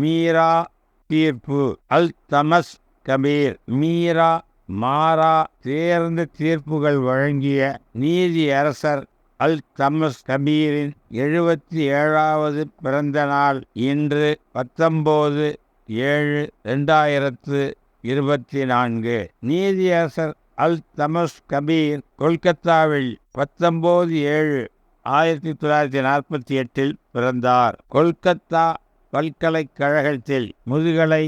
மீரா தீர்ப்பு. அல் தமஸ் கபீர். மீரா மாறா தேர்ந்த தீர்ப்புகள் வழங்கிய நீதி அரசர் அல் தமஸ் கபீரின் எழுபத்தி ஏழாவது பிறந்த நாள் இன்று பத்தொம்போது ஏழு ரெண்டாயிரத்து இருபத்தி நான்கு நீதியரசர் அல் தமஸ் கபீர் கொல்கத்தாவில் பத்தொம்போது ஏழு ஆயிரத்தி தொள்ளாயிரத்தி நாற்பத்தி எட்டில் பிறந்தார். கொல்கத்தா பல்கலைக்கழகத்தில் முதுகலை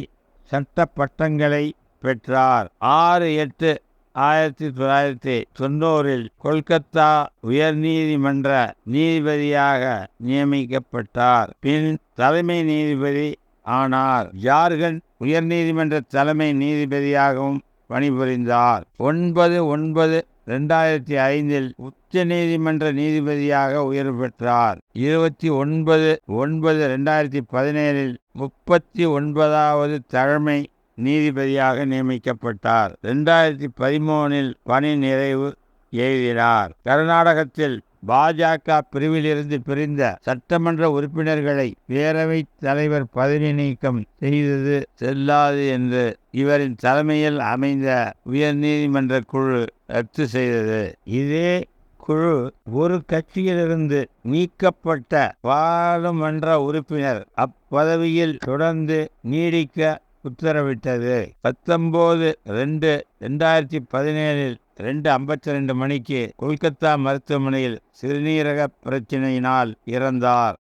சட்ட பட்டங்களை பெற்றார். ஆறு எட்டு ஆயிரத்தி தொள்ளாயிரத்தி தொண்ணூறில் கொல்கத்தா உயர்நீதிமன்ற நீதிபதியாக நியமிக்கப்பட்டார். பின் தலைமை நீதிபதி ஆனார். ஜார்க்கண்ட் உயர்நீதிமன்ற தலைமை நீதிபதியாகவும் பணிபுரிந்தார். ஒன்பது ஒன்பது ரெண்டாயிரத்தி ஐந்தில் உச்ச நீதிமன்ற நீதிபதியாக உயர்வு பெற்றார். இருபத்தி ஒன்பது ஒன்பது ரெண்டாயிரத்தி பதினேழில் முப்பத்தி ஒன்பதாவது தலைமை நீதிபதியாக நியமிக்கப்பட்டார். ரெண்டாயிரத்தி பதிமூனில் பணி நிறைவு எழுதினார். கர்நாடகத்தில் பாஜக பிரிவிலிருந்து பிரிந்த சட்டமன்ற உறுப்பினர்களை பேரவைத் தலைவர் பதவி நீக்கம் செய்தது செல்லாது என்று இவரின் தலைமையில் அமைந்த உயர்நீதிமன்ற குழு ரத்து செய்தது. இதே குழு ஒரு கட்சியிலிருந்து நீக்கப்பட்ட பாராளுமன்ற உறுப்பினர் அப்பதவியில் தொடர்ந்து நீடிக்க உத்தரவிட்டது. பத்தொன்பது ரெண்டு ரெண்டாயிரத்தி பதினேழில் ரெண்டு ஐம்பத்தி ரெண்டு மணிக்கு கொல்கத்தா மருத்துவமனையில் சிறுநீரக பிரச்சினையினால் இறந்தார்.